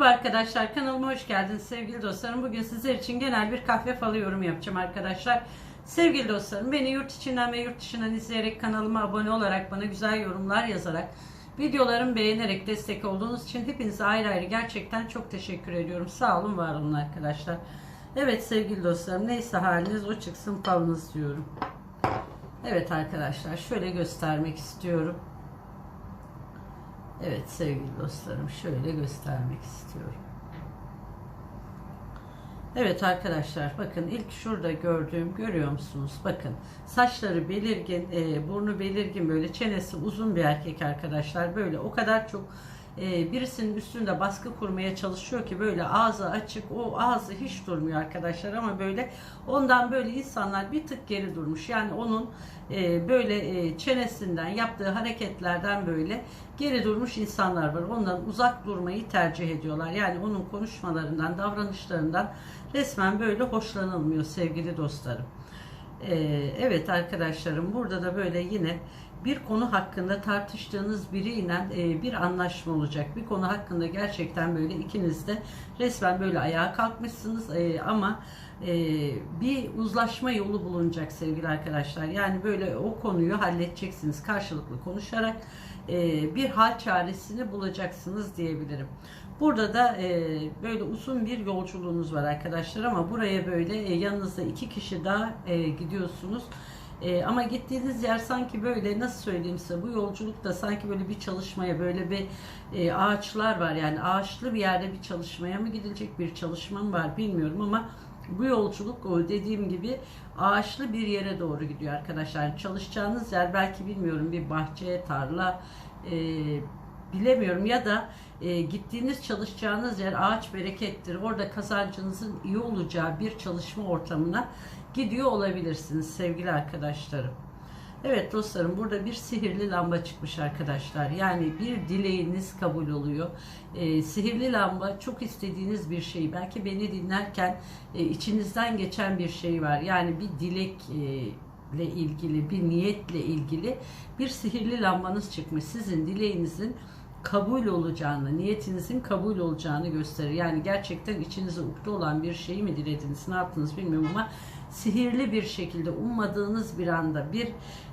Merhaba arkadaşlar kanalıma hoş geldiniz sevgili dostlarım. Bugün sizler için genel bir kahve falı yorum yapacağım arkadaşlar. Sevgili dostlarım beni yurt içinden ve yurt dışından izleyerek kanalıma abone olarak bana güzel yorumlar yazarak videolarımı beğenerek destek olduğunuz için hepinize ayrı ayrı gerçekten çok teşekkür ediyorum. Sağ olun var olun arkadaşlar. Evet sevgili dostlarım neyse haliniz o çıksın falınız diyorum. Evet arkadaşlar şöyle göstermek istiyorum. Evet sevgili dostlarım şöyle göstermek istiyorum. Evet arkadaşlar bakın ilk şurada gördüğüm görüyor musunuz? Bakın saçları belirgin, e, burnu belirgin böyle çenesi uzun bir erkek arkadaşlar. Böyle o kadar çok e, birisinin üstünde baskı kurmaya çalışıyor ki böyle ağzı açık o ağzı hiç durmuyor arkadaşlar ama böyle ondan böyle insanlar bir tık geri durmuş. Yani onun e, böyle e, çenesinden yaptığı hareketlerden böyle geri durmuş insanlar var. Ondan uzak durmayı tercih ediyorlar. Yani onun konuşmalarından, davranışlarından resmen böyle hoşlanılmıyor sevgili dostlarım. Ee, evet arkadaşlarım burada da böyle yine bir konu hakkında tartıştığınız biriyle e, bir anlaşma olacak. Bir konu hakkında gerçekten böyle ikiniz de resmen böyle ayağa kalkmışsınız e, ama e, bir uzlaşma yolu bulunacak sevgili arkadaşlar. Yani böyle o konuyu halledeceksiniz karşılıklı konuşarak bir hal çaresini bulacaksınız diyebilirim. Burada da e, böyle uzun bir yolculuğunuz var arkadaşlar ama buraya böyle e, yanınızda iki kişi daha e, gidiyorsunuz. E, ama gittiğiniz yer sanki böyle nasıl söyleyeyim size bu yolculukta sanki böyle bir çalışmaya böyle bir e, ağaçlar var yani ağaçlı bir yerde bir çalışmaya mı gidilecek bir çalışma mı var bilmiyorum ama bu yolculuk dediğim gibi ağaçlı bir yere doğru gidiyor arkadaşlar. Çalışacağınız yer belki bilmiyorum bir bahçe, tarla, e, bilemiyorum ya da e, gittiğiniz çalışacağınız yer ağaç berekettir. Orada kazancınızın iyi olacağı bir çalışma ortamına gidiyor olabilirsiniz sevgili arkadaşlarım. Evet dostlarım burada bir sihirli lamba çıkmış arkadaşlar. Yani bir dileğiniz kabul oluyor. E, sihirli lamba çok istediğiniz bir şey. Belki beni dinlerken e, içinizden geçen bir şey var. Yani bir dilek e, ile ilgili, bir niyetle ilgili bir sihirli lambanız çıkmış. Sizin dileğinizin kabul olacağını, niyetinizin kabul olacağını gösterir. Yani gerçekten içinize ukde olan bir şeyi mi dilediniz, ne yaptınız bilmiyorum ama sihirli bir şekilde ummadığınız bir anda bir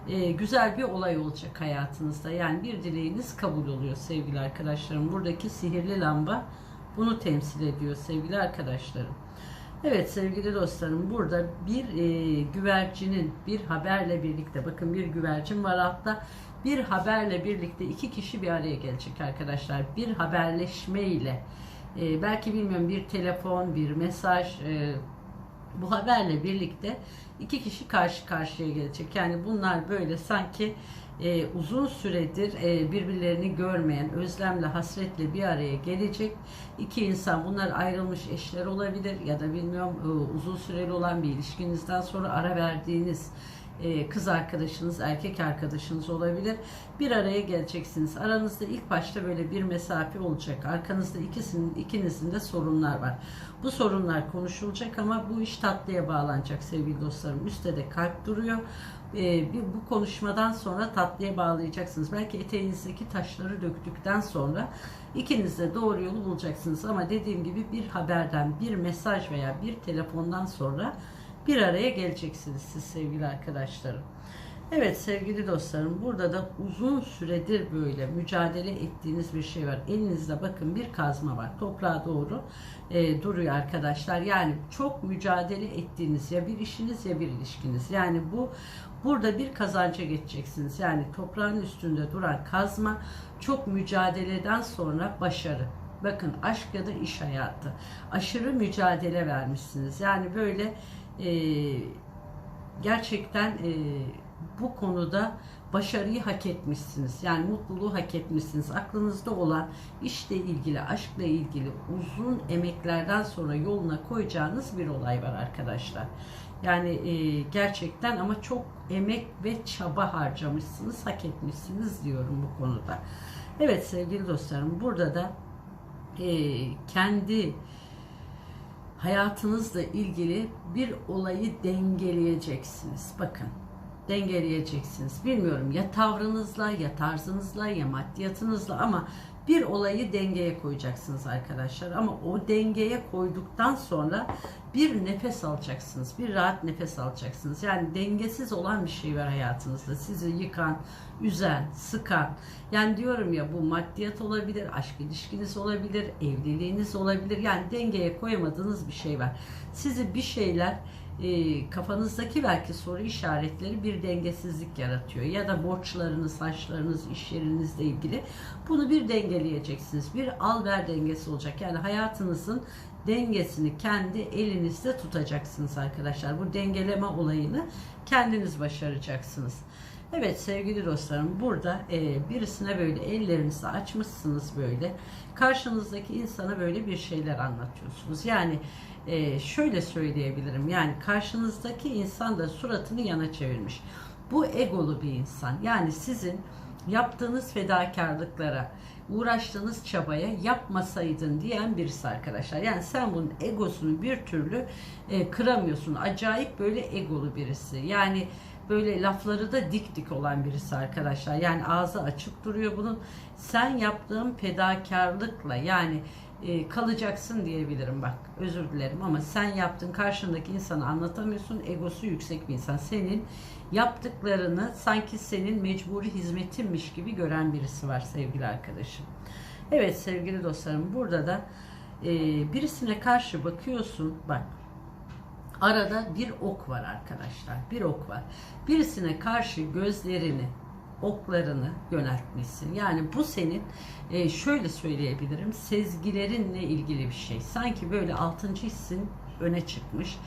e, güzel bir olay olacak hayatınızda. Yani bir dileğiniz kabul oluyor sevgili arkadaşlarım. Buradaki sihirli lamba bunu temsil ediyor sevgili arkadaşlarım. Evet sevgili dostlarım burada bir e, güvercinin bir haberle birlikte bakın bir güvercin var altta bir haberle birlikte iki kişi bir araya gelecek arkadaşlar. Bir haberleşme ile e, belki bilmiyorum bir telefon, bir mesaj e, bu haberle birlikte iki kişi karşı karşıya gelecek. Yani bunlar böyle sanki e, uzun süredir e, birbirlerini görmeyen, özlemle, hasretle bir araya gelecek. iki insan bunlar ayrılmış eşler olabilir ya da bilmiyorum e, uzun süreli olan bir ilişkinizden sonra ara verdiğiniz kız arkadaşınız, erkek arkadaşınız olabilir. Bir araya geleceksiniz. Aranızda ilk başta böyle bir mesafe olacak. Arkanızda ikisinin, ikinizin de sorunlar var. Bu sorunlar konuşulacak ama bu iş tatlıya bağlanacak sevgili dostlarım. Üstte de kalp duruyor. Ee, bir, bu konuşmadan sonra tatlıya bağlayacaksınız. Belki eteğinizdeki taşları döktükten sonra ikiniz de doğru yolu bulacaksınız. Ama dediğim gibi bir haberden, bir mesaj veya bir telefondan sonra bir araya geleceksiniz siz sevgili arkadaşlarım. Evet sevgili dostlarım burada da uzun süredir böyle mücadele ettiğiniz bir şey var. Elinizde bakın bir kazma var. Toprağa doğru e, duruyor arkadaşlar. Yani çok mücadele ettiğiniz ya bir işiniz ya bir ilişkiniz. Yani bu burada bir kazanca geçeceksiniz. Yani toprağın üstünde duran kazma çok mücadeleden sonra başarı. Bakın aşk ya da iş hayatı. Aşırı mücadele vermişsiniz. Yani böyle e, gerçekten e, bu konuda başarıyı hak etmişsiniz. Yani mutluluğu hak etmişsiniz. Aklınızda olan işle ilgili, aşkla ilgili uzun emeklerden sonra yoluna koyacağınız bir olay var arkadaşlar. Yani e, gerçekten ama çok emek ve çaba harcamışsınız, hak etmişsiniz diyorum bu konuda. Evet sevgili dostlarım burada da e, kendi hayatınızla ilgili bir olayı dengeleyeceksiniz. Bakın dengeleyeceksiniz. Bilmiyorum ya tavrınızla ya tarzınızla ya maddiyatınızla ama bir olayı dengeye koyacaksınız arkadaşlar. Ama o dengeye koyduktan sonra bir nefes alacaksınız. Bir rahat nefes alacaksınız. Yani dengesiz olan bir şey var hayatınızda. Sizi yıkan, üzen, sıkan. Yani diyorum ya bu maddiyat olabilir, aşk ilişkiniz olabilir, evliliğiniz olabilir. Yani dengeye koyamadığınız bir şey var. Sizi bir şeyler e, kafanızdaki belki soru işaretleri bir dengesizlik yaratıyor. Ya da borçlarınız, saçlarınız, iş yerinizle ilgili bunu bir dengeleyeceksiniz. Bir al ver dengesi olacak. Yani hayatınızın dengesini kendi elinizde tutacaksınız arkadaşlar. Bu dengeleme olayını kendiniz başaracaksınız. Evet sevgili dostlarım burada e, birisine böyle ellerinizi açmışsınız böyle. Karşınızdaki insana böyle bir şeyler anlatıyorsunuz. Yani e, şöyle söyleyebilirim. Yani karşınızdaki insan da suratını yana çevirmiş. Bu egolu bir insan. Yani sizin yaptığınız fedakarlıklara, uğraştığınız çabaya yapmasaydın diyen birisi arkadaşlar. Yani sen bunun egosunu bir türlü e, kıramıyorsun. Acayip böyle egolu birisi. Yani böyle lafları da dik dik olan birisi arkadaşlar. Yani ağzı açık duruyor bunun. Sen yaptığın fedakarlıkla yani e, kalacaksın diyebilirim bak. Özür dilerim ama sen yaptın karşındaki insanı anlatamıyorsun. Egosu yüksek bir insan. Senin yaptıklarını sanki senin mecburi hizmetinmiş gibi gören birisi var sevgili arkadaşım. Evet sevgili dostlarım burada da e, birisine karşı bakıyorsun bak arada bir ok var arkadaşlar bir ok var birisine karşı gözlerini oklarını yöneltmişsin. Yani bu senin e, şöyle söyleyebilirim sezgilerinle ilgili bir şey. Sanki böyle altıncı hissin öne çıkmış.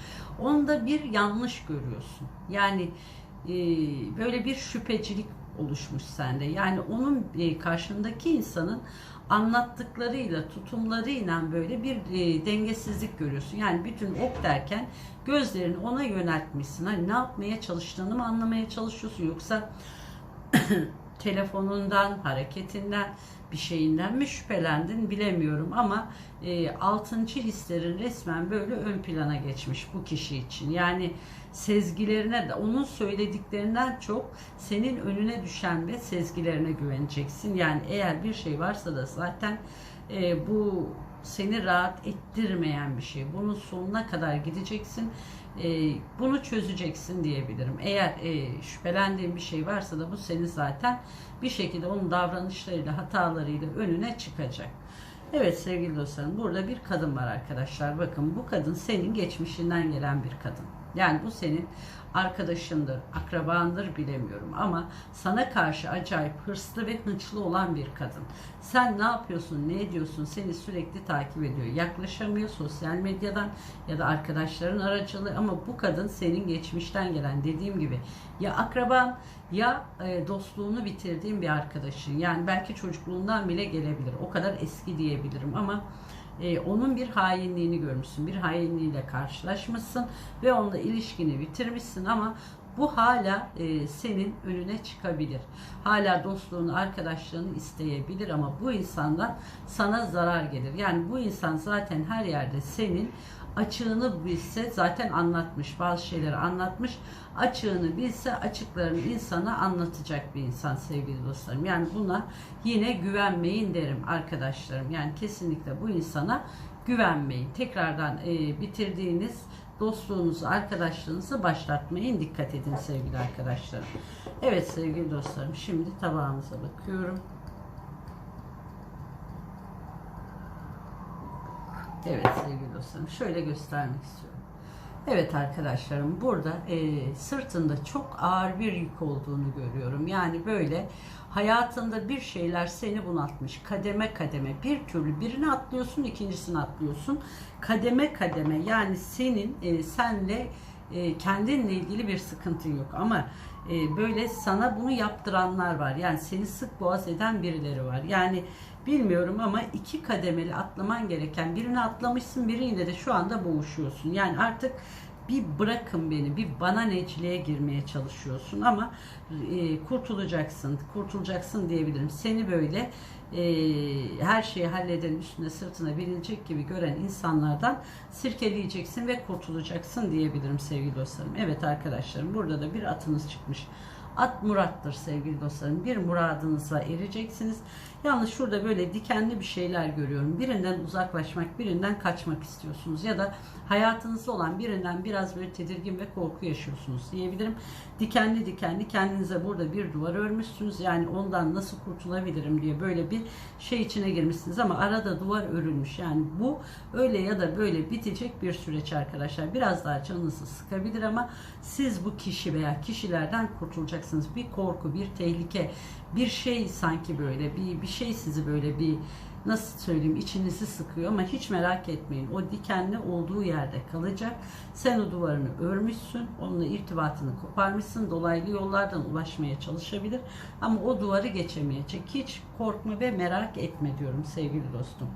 Onda bir yanlış görüyorsun. Yani e, böyle bir şüphecilik oluşmuş sende. Yani onun e, karşındaki insanın anlattıklarıyla, tutumlarıyla böyle bir e, dengesizlik görüyorsun. Yani bütün ok derken gözlerini ona yöneltmişsin. Hani ne yapmaya çalıştığını mı anlamaya çalışıyorsun yoksa telefonundan, hareketinden, bir şeyinden mi şüphelendin bilemiyorum ama e, altıncı hislerin resmen böyle ön plana geçmiş bu kişi için. Yani sezgilerine de onun söylediklerinden çok senin önüne düşen ve sezgilerine güveneceksin. Yani eğer bir şey varsa da zaten e, bu seni rahat ettirmeyen bir şey. Bunun sonuna kadar gideceksin. E, bunu çözeceksin diyebilirim. Eğer e, şüphelendiğin bir şey varsa da bu seni zaten bir şekilde onun davranışlarıyla, hatalarıyla önüne çıkacak. Evet sevgili dostlarım burada bir kadın var arkadaşlar. Bakın bu kadın senin geçmişinden gelen bir kadın. Yani bu senin arkadaşındır, akrabandır bilemiyorum ama sana karşı acayip hırslı ve hınçlı olan bir kadın. Sen ne yapıyorsun, ne ediyorsun seni sürekli takip ediyor. Yaklaşamıyor sosyal medyadan ya da arkadaşların aracılığı ama bu kadın senin geçmişten gelen dediğim gibi ya akraban ya e, dostluğunu bitirdiğin bir arkadaşın. Yani belki çocukluğundan bile gelebilir. O kadar eski diyebilirim ama e, onun bir hainliğini görmüşsün. Bir hainliğiyle karşılaşmışsın ve onunla ilişkini bitirmişsin ama bu hala e, senin önüne çıkabilir. Hala dostluğunu, arkadaşlığını isteyebilir ama bu insandan sana zarar gelir. Yani bu insan zaten her yerde senin açığını bilse zaten anlatmış. Bazı şeyleri anlatmış. Açığını bilse açıklarını insana anlatacak bir insan sevgili dostlarım. Yani buna yine güvenmeyin derim arkadaşlarım. Yani kesinlikle bu insana güvenmeyin. Tekrardan e, bitirdiğiniz dostluğunuzu, arkadaşlığınızı başlatmayın. Dikkat edin sevgili arkadaşlarım. Evet sevgili dostlarım şimdi tabağımıza bakıyorum. Evet sevgili dostlarım şöyle göstermek istiyorum. Evet arkadaşlarım burada e, sırtında çok ağır bir yük olduğunu görüyorum. Yani böyle hayatında bir şeyler seni bunaltmış. Kademe kademe bir türlü birini atlıyorsun ikincisini atlıyorsun. Kademe kademe yani senin e, senle e, kendinle ilgili bir sıkıntın yok ama e, böyle sana bunu yaptıranlar var. Yani seni sık boğaz eden birileri var. Yani bilmiyorum ama iki kademeli atlaman gereken birini atlamışsın biriyle de şu anda boğuşuyorsun. Yani artık bir bırakın beni, bir bana neciliğe girmeye çalışıyorsun ama e, kurtulacaksın, kurtulacaksın diyebilirim. Seni böyle e, her şeyi halleden üstüne sırtına binilecek gibi gören insanlardan sirkeleyeceksin ve kurtulacaksın diyebilirim sevgili dostlarım. Evet arkadaşlarım burada da bir atınız çıkmış. At murattır sevgili dostlarım. Bir muradınıza ereceksiniz. Yalnız şurada böyle dikenli bir şeyler görüyorum. Birinden uzaklaşmak, birinden kaçmak istiyorsunuz ya da hayatınızda olan birinden biraz böyle tedirgin ve korku yaşıyorsunuz diyebilirim. Dikenli dikenli kendinize burada bir duvar örmüşsünüz. Yani ondan nasıl kurtulabilirim diye böyle bir şey içine girmişsiniz ama arada duvar örülmüş. Yani bu öyle ya da böyle bitecek bir süreç arkadaşlar. Biraz daha canınızı sıkabilir ama siz bu kişi veya kişilerden kurtulacaksınız. Bir korku, bir tehlike, bir şey sanki böyle bir bir şey sizi böyle bir nasıl söyleyeyim içinizi sıkıyor ama hiç merak etmeyin. O dikenli olduğu yerde kalacak. Sen o duvarını örmüşsün. Onunla irtibatını koparmışsın. Dolaylı yollardan ulaşmaya çalışabilir. Ama o duvarı geçemeyecek. Hiç korkma ve merak etme diyorum sevgili dostum.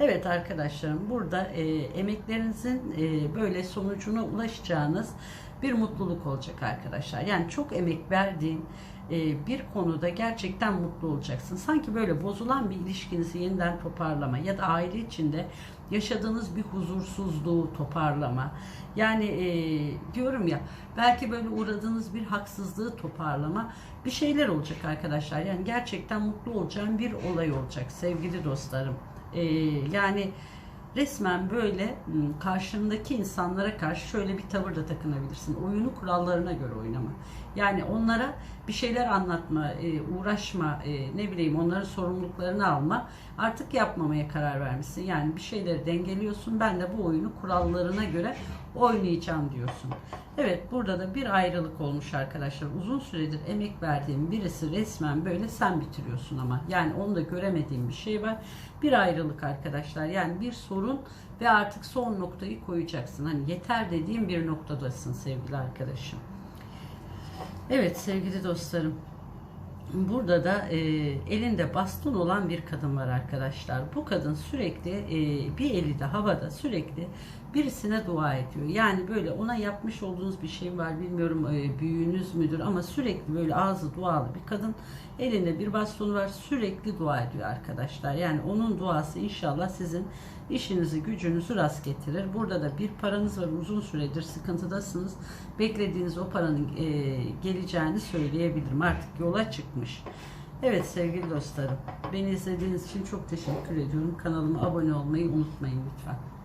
Evet arkadaşlarım burada e, emeklerinizin e, böyle sonucuna ulaşacağınız bir mutluluk olacak arkadaşlar. Yani çok emek verdiğin e, bir konuda gerçekten mutlu olacaksın. Sanki böyle bozulan bir ilişkinizi yeniden toparlama ya da aile içinde yaşadığınız bir huzursuzluğu toparlama. Yani e, diyorum ya belki böyle uğradığınız bir haksızlığı toparlama bir şeyler olacak arkadaşlar. Yani gerçekten mutlu olacağın bir olay olacak sevgili dostlarım. E, yani resmen böyle karşındaki insanlara karşı şöyle bir tavır da takınabilirsin. Oyunu kurallarına göre oynama. Yani onlara bir şeyler anlatma, e, uğraşma, e, ne bileyim onların sorumluluklarını alma. Artık yapmamaya karar vermişsin. Yani bir şeyleri dengeliyorsun. Ben de bu oyunu kurallarına göre oynayacağım diyorsun. Evet burada da bir ayrılık olmuş arkadaşlar. Uzun süredir emek verdiğim birisi resmen böyle sen bitiriyorsun ama. Yani onu da göremediğim bir şey var. Bir ayrılık arkadaşlar. Yani bir sorun ve artık son noktayı koyacaksın. Hani yeter dediğim bir noktadasın sevgili arkadaşım. Evet sevgili dostlarım. Burada da e, elinde baston olan bir kadın var arkadaşlar. Bu kadın sürekli e, bir eli de havada sürekli birisine dua ediyor. Yani böyle ona yapmış olduğunuz bir şey var bilmiyorum e, büyüğünüz müdür ama sürekli böyle ağzı dualı bir kadın. Elinde bir baston var sürekli dua ediyor arkadaşlar. Yani onun duası inşallah sizin işinizi gücünüzü rast getirir. Burada da bir paranız var uzun süredir sıkıntıdasınız. Beklediğiniz o paranın e, geleceğini söyleyebilirim. Artık yola çıkmış. Evet sevgili dostlarım beni izlediğiniz için çok teşekkür ediyorum. Kanalıma abone olmayı unutmayın lütfen.